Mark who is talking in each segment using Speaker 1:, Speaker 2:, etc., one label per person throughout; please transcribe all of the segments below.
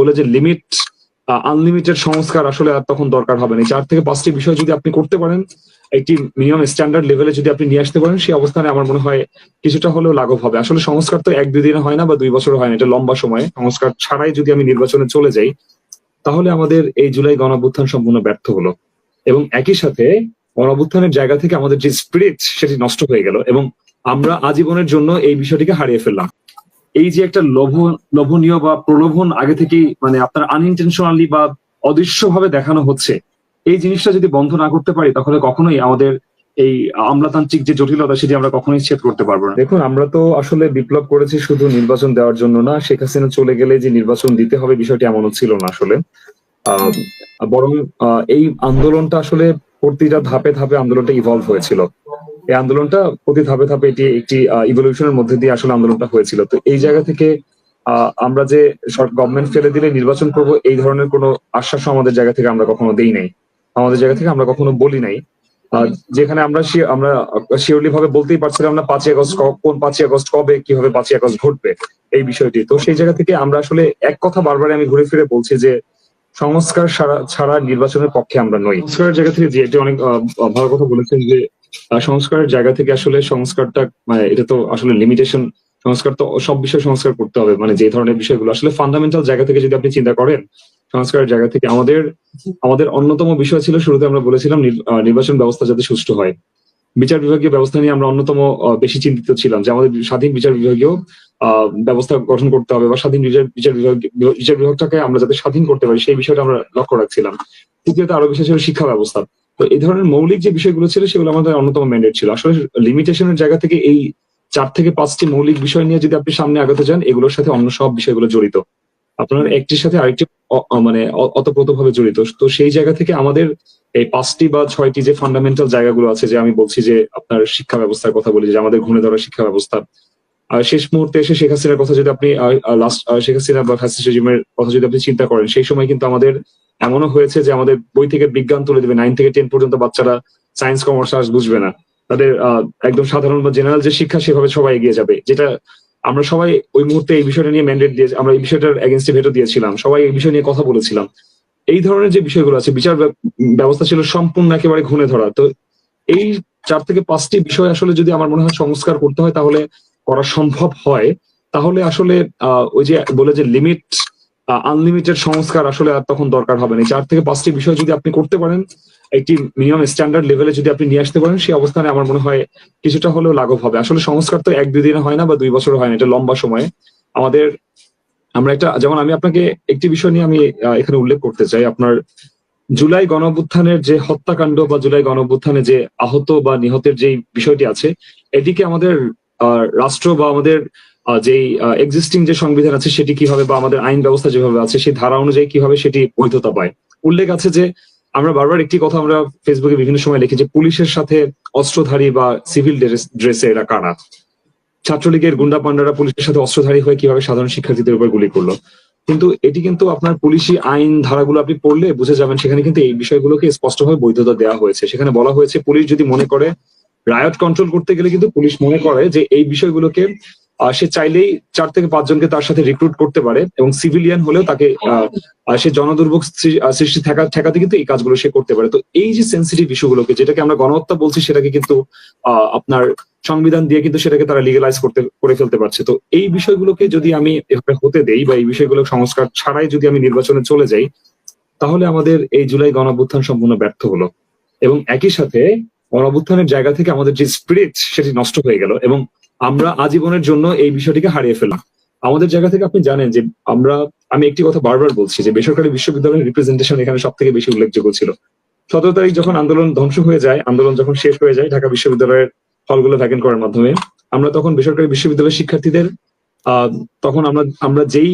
Speaker 1: বলে যে limit unlimited সংস্কার আসলে আর তখন দরকার হবে না। চার থেকে পাঁচটি বিষয় যদি আপনি করতে পারেন, একটি মিনিমাম স্ট্যান্ডার্ড লেভেলে যদি আপনি নিয়ে আসতে পারেন, সেই অবস্থানে আমার মনে হয় কিছুটা হলেও লাঘব হবে। আসলে সংস্কার তো এক দুই দিনে হয় না বা দুই বছর হয় না, এটা লম্বা সময়। সংস্কার ছাড়াই যদি আমি নির্বাচনে চলে যাই, তাহলে আমাদের এই জুলাই গণঅভ্যুত্থান সম্পূর্ণ ব্যর্থ হলো। এবং একই সাথে গণঅভ্যুত্থানের জায়গা থেকে আমাদের যে স্পিরিট সেটি নষ্ট হয়ে গেল। এবং আমরা আজীবনের জন্য এই বিষয়টিকে হারিয়ে ফেললাম। এই যে একটা লোভ লোভনীয় বা প্রলোভন আগে থেকেই মানে আপনার আনইনটেনশনালি বা অদৃশ্যভাবে দেখানো হচ্ছে, এই জিনিসটা যদি বন্ধ না করতে পারি, তাহলে কখনোই আমাদের এই আমলাতান্ত্রিক যে জটিলতা সেটি আমরা কখনোই ছেদ করতে পারব না। দেখুন, আমরা তো আসলে বিপ্লব করেছি শুধু নির্বাচন দেওয়ার জন্য না, শেখ হাসিনা চলে গেলে যে নির্বাচন দিতে হবে বিষয়টি এমনও ছিল না আসলে। বরং এই আন্দোলনটা আসলে প্রতিটা ধাপে ধাপে আন্দোলনটা ইভলভ হয়েছিল। এই আন্দোলনটা প্রতি ধাপে ধাপে এটি একটি ইভলিউশনের মধ্যে দিয়ে আসলে আন্দোলনটা হয়েছিল। তো এই জায়গা থেকে আমরা যে গভর্নমেন্ট ফেলে দিলে নির্বাচন করব, এই ধরনের কোনো আশ্বাসও আমাদের জায়গা থেকে আমরা কখনো দেই নাই। আমাদের জায়গা থেকে আমরা কখনো বলি নাই। যেখানে আমরা আমরা শিওরলি ভাবে বলতেই পারছিলাম না পাঁচই আগস্ট কোন পাঁচই আগস্ট কবে, কীভাবে পাঁচই আগস্ট ঘটবে এই বিষয়টি। তো সেই জায়গা থেকে আমরা আসলে এক কথা বারবার আমি ঘুরে ফিরে বলছি যে, সংস্কার ছাড়া নির্বাচনের পক্ষে আমরা নই। সংস্কারের জায়গা থেকে যে এটি অনেক ভালো কথা বলেছেন যে সংস্কারের জায়গা থেকে আসলে সংস্কারটা মানে এটা তো আসলে লিমিটেশন সংস্কার তো সব বিষয়ে সংস্কার করতে হবে। মানে যে ধরনের বিষয়গুলো আসলে ফান্ডামেন্টাল জায়গা থেকে যদি আপনি চিন্তা করেন, সংস্কারের জায়গা থেকে আমাদের আমাদের অন্যতম বিষয় ছিল, শুরুতে আমরা বলেছিলাম নির- নির্বাচন ব্যবস্থা যাতে সুষ্ঠু হয়। বিচার বিভাগীয় ব্যবস্থা নিয়ে আমরা অন্যতম বেশি চিন্তিত ছিলাম যে আমাদের স্বাধীন বিচার বিভাগীয় ব্যবস্থা গঠন করতে হবে বা স্বাধীন বিচার বিচার বিভাগ, বিচার বিভাগটাকে আমরা যাতে স্বাধীন করতে পারি, সেই বিষয়টা আমরা লক্ষ্য রাখছিলাম। তৃতীয়ত আরও বিশেষ ছিল শিক্ষা ব্যবস্থা। তো এই ধরনের মৌলিক যে বিষয়গুলো ছিল সেগুলো আমাদের অন্যতম ম্যান্ডেট ছিল। আসলে লিমিটেশনের জায়গা থেকে এই চার থেকে পাঁচটি মৌলিক বিষয় নিয়ে যদি আপনি সামনে আগাতে যান এগুলোর সাথে অন্য সব বিষয়গুলো জড়িত। আপনার একটির সাথে আরেকটি মানে অতপ্রত ভাবে জড়িত। তো সেই জায়গা থেকে আমাদের এই পাঁচটি বা ছয়টি যে ফান্ডামেন্টাল জায়গাগুলো আছে, যে আমি বলছি যে আপনার শিক্ষা ব্যবস্থার কথা বলি, যে আমাদের ঘুরে ধরা শিক্ষা ব্যবস্থা শেষ মুহূর্তে এসে শেখ হাসিনার কথা যদি আপনি লাস্ট শেখ হাসিনা বা ফ্যাসিস্ট রেজিমের কথা যদি আপনি চিন্তা করেন, সেই সময় কিন্তু আমাদের এমনও হয়েছে যে আমাদের বই থেকে বিজ্ঞান তুলে দেবে। নাইন থেকে টেন পর্যন্ত বাচ্চারা সায়েন্স কমার্স আর্টস বুঝবে না। তাদের একদম সাধারণ বা জেনারেল যে শিক্ষা, সেভাবে সবাই এগিয়ে যাবে। যেটা আমরা সবাই ওই মুহূর্তে এই বিষয়টা নিয়ে ম্যান্ডেট দিয়ে, আমরা এই বিষয়টার এগেনস্টে ভেটো দিয়েছিলাম। সবাই এই বিষয় নিয়ে কথা বলেছিলাম। এই ধরনের যে বিষয়গুলো আছে, বিচার ব্য- ব্যবস্থা ছিল সম্পূর্ণ একেবারে ঘুণে ধরা। তো এই চার থেকে পাঁচটি বিষয় আসলে যদি আমার মনে হয় সংস্কার করতে হয়, তাহলে করা সম্ভব হয়, তাহলে আসলে ওই যে বলে যে লিমিট আনলিমিটেড সংস্কার আসলে আর তখন দরকার হবে না। চার থেকে পাঁচটি বিষয় যদি আপনি করতে পারেন, একটি মিনিমাম স্ট্যান্ডার্ড লেভেলে যদি আপনি নিয়ে আসতে পারেন, সেই অবস্থানে আমার মনে হয় কিছুটা হলেও লাঘব হবে। আসলে সংস্কার তো এক দুই দিনে হয় না বা দুই বছর হয় না, এটা লম্বা সময়। আমাদের, আমরা একটা, যেমন আমি আপনাকে একটি বিষয় নিয়ে আমি এখানে উল্লেখ করতে চাই। আপনার জুলাই গণঅভ্যুত্থানের যে হত্যাকাণ্ড বা জুলাই গণঅভ্যুত্থানে যে আহত বা নিহতের যে বিষয়টি আছে এটিকে আমাদের রাষ্ট্র বা আমাদের যেই এক্সিস্টিং যে সংবিধান আছে সেটি কীভাবে বা আমাদের আইন ব্যবস্থা যেভাবে আছে, সেই ধারা অনুযায়ী কীভাবে সেটি বৈধতা পায়। উল্লেখ আছে যে আমরা বারবার একটি কথা আমরা ফেসবুকে বিভিন্ন সময় লিখি যে পুলিশের সাথে অস্ত্রধারী বা সিভিল ড্রেসে এরা কারা ছাত্রলীগের গুন্ডা পান্ডারা পুলিশের সাথে অস্ত্রধারী হয়ে কীভাবে সাধারণ শিক্ষার্থীদের উপর গুলি করল। কিন্তু এটি কিন্তু আপনার পুলিশি আইন ধারাগুলো আপনি পড়লে বুঝে যাবেন সেখানে কিন্তু এই বিষয়গুলোকে স্পষ্টভাবে বৈধতা দেওয়া হয়েছে। সেখানে বলা হয়েছে, পুলিশ যদি মনে করে রায়ট কন্ট্রোল করতে গেলে কিন্তু পুলিশ মনে করে যে এই বিষয়গুলোকে সে চাইলেই চার থেকে পাঁচজনকে তার সাথে রিক্রুট করতে পারে এবং সিভিলিয়ান হলেও তাকে আহ, আহ, সে জনদুর্ভোগ সৃষ্টি থাকা ঠেকাতে কিন্তু এই কাজগুলো সে করতে পারে। তো এই যে সেন্সিটিভ ইস্যুগুলোকে যেটাকে আমরা গণহত্যা বলছি সেটাকে কিন্তু আপনার সংবিধান দিয়ে কিন্তু সেটাকে তারা লিগালাইজ করতে করে ফেলতে পারছে। তো এই বিষয়গুলোকে যদি আমি এভাবে হতে দেই বা এই বিষয়গুলো সংস্কার ছাড়াই যদি আমি নির্বাচনে চলে যাই তাহলে আমাদের এই জুলাই গণঅভ্যুত্থান সম্পূর্ণ ব্যর্থ হলো। এবং একই সাথে গণঅভ্যুত্থানের জায়গা থেকে আমাদের যে স্পিরিট সেটি নষ্ট হয়ে গেল এবং আমরা আজীবনের জন্য এই বিষয়টিকে হারিয়ে ফেললাম। আমাদের জায়গা থেকে আপনি জানেন যে আমরা, আমি একটি কথা বারবার বলছি যে বেসরকারি বিশ্ববিদ্যালয়ের রিপ্রেজেন্টেশন এখানে সব থেকে বেশি উল্লেখযোগ্য ছিল। সতেরো তারিখ যখন আন্দোলন ধ্বংস হয়ে যায়, আন্দোলন যখন শেষ হয়ে যায় ঢাকা বিশ্ববিদ্যালয়ের হলগুলো ভ্যাকেন্ট করার মাধ্যমে, আমরা তখন বেসরকারি বিশ্ববিদ্যালয়ের শিক্ষার্থীদের তখন আমরা আমরা যেই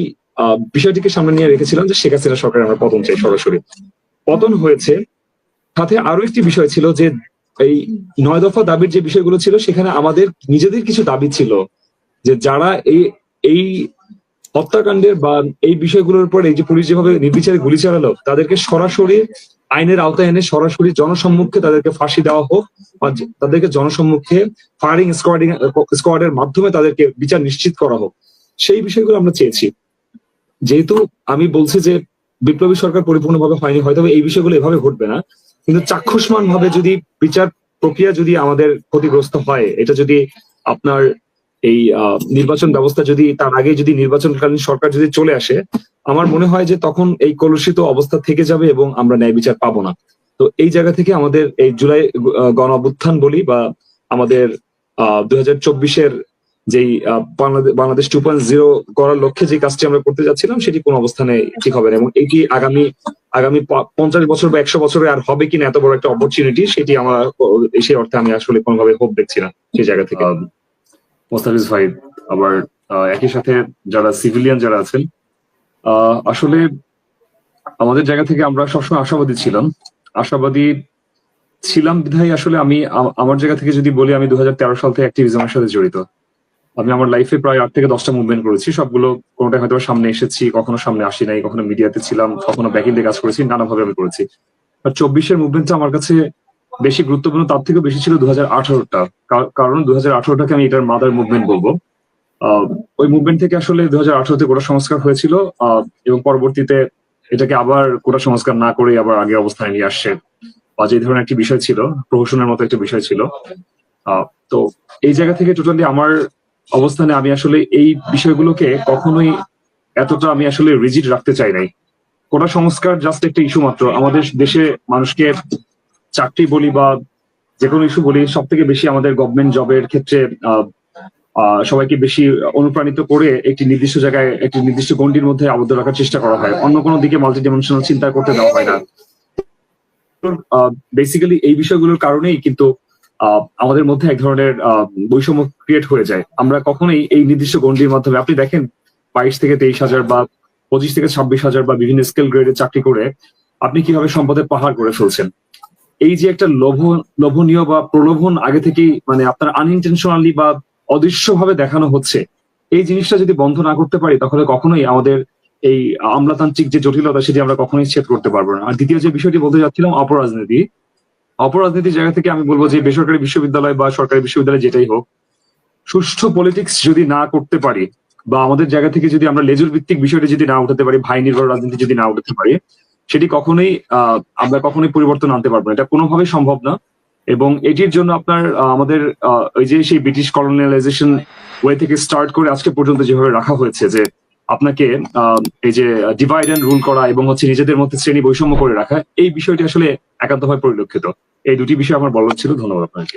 Speaker 1: বিষয়টিকে সামনে নিয়ে রেখেছিলাম যে শেখ হাসিনা সরকারের আমরা পতন চাই সরাসরি। পতন হয়েছে, সাথে আরও একটি বিষয় ছিল যে এই নয় দফা দাবির যে বিষয়গুলো ছিল, সেখানে আমাদের নিজেদের কিছু দাবি ছিল যে যারা এই এই হত্যাকাণ্ডের বা এই বিষয়গুলোর উপর এই যে পুলিশ যেভাবে নির্বিচারে গুলি চালালো, তাদেরকে সরাসরি আইনের আওতায় এনে সরাসরি জনসম্মুখে তাদেরকে ফাঁসি দেওয়া হোক বা তাদেরকে জনসম্মুখে ফায়ারিং স্কোয়াডিং স্কোয়াডের মাধ্যমে তাদেরকে বিচার নিশ্চিত করা হোক। সেই বিষয়গুলো আমরা চেয়েছি। যেহেতু আমি বলছি যে বিপ্লবী সরকার পরিপূর্ণভাবে হয়নি, হয়তো এই বিষয়গুলো এভাবে ঘটবে না। কিন্তু চাক্ষুষমান ভাবে যদি বিচার প্রক্রিয়া যদি আমাদের ক্ষতিগ্রস্ত হয়, এটা যদি আপনার এই নির্বাচন ব্যবস্থা যদি তার আগে যদি নির্বাচনকালীন সরকার যদি চলে আসে, আমার মনে হয় যে তখন এই কলুষিত অবস্থা থেকে যাবে এবং আমরা ন্যায় বিচার পাবো না। তো এই জায়গা থেকে আমাদের এই জুলাই গণ অভ্যুত্থান বলি বা আমাদের আহ দুই হাজার চব্বিশের যেই বাংলাদেশ টু পয়েন্ট জিরো করার লক্ষ্যে যে কাজটি আমরা করতে যাচ্ছিলাম, সেটি কোন অবস্থানে ঠিক হবে না এবং এটি আগামী আগামী পঞ্চাশ বছর বা একশো বছরে আর হবে কিনা এত বড় একটা অপরচুনিটি সেটি আমার, সেই অর্থে আমি আসলে কোনোভাবে হোপ দেখছি না সেই জায়গা থেকে।
Speaker 2: মোস্তাফিজ ভাই, আবার একই সাথে যারা সিভিলিয়ান যারা আছেন আসলে আমাদের জায়গা থেকে আমরা সবসময় আশাবাদী ছিলাম। আশাবাদী ছিলাম বিধায় আসলে আমি আমার জায়গা থেকে যদি বলি, আমি দু হাজার তেরো সাল থেকে অ্যাক্টিভিজমের সাথে জড়িত। আমি আমার লাইফে প্রায় আট থেকে দশটা মুভমেন্ট করেছি। সবগুলো কোনোটা হয়তো সামনে এসেছি, কখনো সামনে আসি নাই, কখনো মিডিয়াতে ছিলাম, কখনো ব্যাকিংয়ে কাজ করেছি, নানাভাবে আমি করেছি। আর চব্বিশের মুভমেন্টটা আমার কাছে বেশি গুরুত্বপূর্ণ, তার থেকে বেশি ছিল দু হাজার কারণ দু হাজার আঠারোটাকে আমি এটার মাদার মুভমেন্ট বলব। ওই মুভমেন্ট থেকে আসলে দু হাজার আঠারোতে কোটা সংস্কার হয়েছিল এবং পরবর্তীতে এটাকে আবার কোটা সংস্কার না করে আবার আগে অবস্থায় নিয়ে আসছে। বা যে ধরনের একটি বিষয় ছিল, প্রহসনের মতো একটা বিষয় ছিল। তো এই জায়গা থেকে টোটালি আমার অবস্থানে আমি আসলে এই বিষয়গুলোকে কখনোই এতটা আমি আসলে রিজিড রাখতে চাই নাই। কোটা সংস্কার জাস্ট একটা ইস্যু মাত্র। আমাদের দেশে মানুষকে চাকরি বলি বা যে কোনো ইস্যু বলি সব থেকে বেশি আমাদের গভর্নমেন্ট জবের ক্ষেত্রে সবাইকে বেশি অনুপ্রাণিত করে একটি নির্দিষ্ট জায়গায়, একটি নির্দিষ্ট গণ্ডির মধ্যে আবদ্ধ রাখার চেষ্টা করা হয়। অন্য কোনো দিকে মাল্টি ডিমেনশনাল চিন্তা করতে দেওয়া হয় না। বেসিক্যালি এই বিষয়গুলোর কারণেই কিন্তু আমাদের মধ্যে এক ধরনের বৈষম্য ক্রিয়েট হয়ে যায়। আমরা কখনোই এই নির্দিষ্ট গণ্ডির মাধ্যমে, আপনি দেখেন, বাইশ থেকে তেইশ হাজার বা পঁচিশ থেকে ছাব্বিশ হাজার বা বিভিন্ন স্কেল গ্রেডের চাকরি করে আপনি কীভাবে সম্পদের পাহাড় করে ফেলছেন? এই যে একটা লোভ, লোভনীয় বা প্রলোভন আগে থেকেই মানে আপনার আনইনটেনশনালি বা অদৃশ্যভাবে দেখানো হচ্ছে, এই জিনিসটা যদি বন্ধ না করতে পারি, তাহলে কখনোই আমাদের এই আমলাতান্ত্রিক যে জটিলতা, সেটি আমরা কখনোই ছেদ করতে পারব না। আর দ্বিতীয় যে বিষয়টি বলতে যাচ্ছিলাম, অপরাজনীতি অপরাজনীতির জায়গা থেকে আমি বলব যে বেসরকারি বিশ্ববিদ্যালয় বা সরকারি বিশ্ববিদ্যালয় যেটাই হোক, সুষ্ঠু পলিটিক্স যদি না করতে পারি বা আমাদের জায়গা থেকে যদি আমরা লেজুর ভিত্তিক বিষয়টি যদি না উঠাতে পারি, ভাই নির্ভর রাজনীতি যদি না উঠাতে পারি, সেটি কখনোই আমরা কখনোই পরিবর্তন আনতে পারব না। এটা কোনোভাবে সম্ভব না। এবং এটির জন্য আপনার আমাদের ওই যে সেই ব্রিটিশ কলোনিয়ালাইজেশন ওয়ে থেকে স্টার্ট করে আজকে পর্যন্ত যেভাবে রাখা হয়েছে যে আপনাকে এই যে ডিভাইড অ্যান্ড রুল করা এবং হচ্ছে নিজেদের মধ্যে শ্রেণি বৈষম্য করে রাখা, এই বিষয়টি আসলে একান্তভাবে পরিলক্ষিত। এই দুটি বিষয় আমার বলার ছিল। ধন্যবাদ আপনাকে।